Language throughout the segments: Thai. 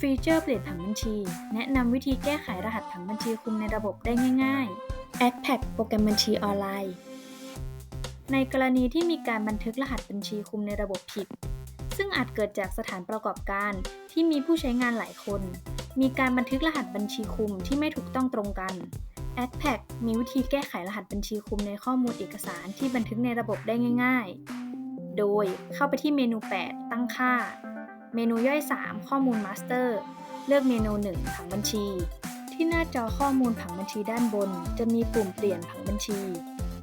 ฟีเจอร์เปลี่ยนผังบัญชี แนะนำวิธีแก้ไขรหัสผังบัญชีคุมในระบบได้ง่ายๆ a d p a c โปรแกรมบัญชีออนไลน์ ในกรณีที่มีการบันทึกรหัสบัญชีคุมในระบบผิด ซึ่งอาจเกิดจากสถานประกอบการที่มีผู้ใช้งานหลายคน มีการบันทึกรหัสบัญชีคุมที่ไม่ถูกต้องตรงกัน a d p a c มีวิธีแก้ไขรหัสบัญชีคุมในข้อมูลเอกสารที่บันทึกในระบบได้ง่าย ๆ โดยเข้าไปที่เมนู 8 ตั้งค่า เมนูย่อย 3 ข้อมูล Master เลือกเมนู 1 ผังบัญชี ที่หน้าจอข้อมูลผังบัญชีด้านบน จะมีปุ่มเปลี่ยนผังบัญชี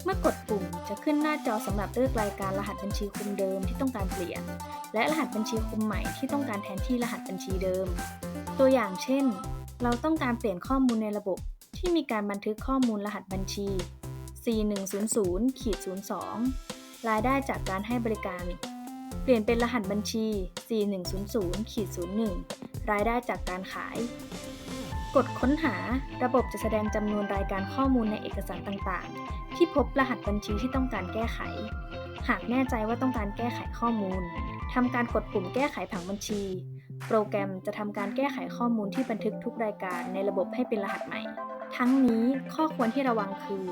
เมื่อกดปุ่มจะขึ้นหน้าจอสำหรับเลือกรายการรหัสบัญชีคุมเดิมที่ต้องการเปลี่ยน และรหัสบัญชีคุมใหม่ที่ต้องการแทนที่รหัสบัญชีเดิม ตัวอย่างเช่น เราต้องการเปลี่ยนข้อมูลในระบบ ที่มีการบันทึกข้อมูลรหัสบัญชี 4100-02รายได้จากการให้บริการ เปลี่ยนเป็นรหัสบัญชี 4100-01 รายได้จากการขาย กดค้นหา ระบบจะแสดงจำนวนรายการข้อมูลในเอกสารต่างๆ ที่พบรหัสบัญชีที่ต้องการแก้ไข หากแน่ใจว่าต้องการแก้ไขข้อมูล ทำการกดปุ่มแก้ไขผังบัญชี โปรแกรมจะทำการแก้ไขข้อมูลที่บันทึกทุกรายการในระบบให้เป็นรหัสใหม่ ทั้งนี้ข้อควรที่ระวังคือ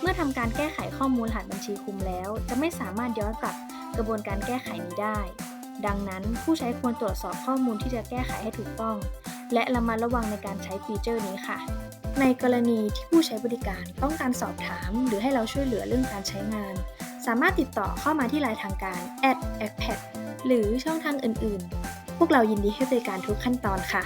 เมื่อทำการแก้ไขข้อมูลรหัสบัญชีคุมแล้ว จะไม่สามารถย้อนกลับ กระบวนการแก้ไขนี้ได้ ดังนั้นผู้ใช้ควรตรวจสอบข้อมูลที่จะแก้ไขให้ถูกต้อง และระมัดระวังในการใช้ฟีเจอร์นี้ค่ะ ในกรณีที่ผู้ใช้บริการต้องการสอบถาม หรือให้เราช่วยเหลือเรื่องการใช้งาน สามารถติดต่อเข้ามาที่ไลน์ทางการ a d a c p a d หรือช่องทางอื่น ๆ พวกเรายินดีให้บริการทุกขั้นตอนค่ะ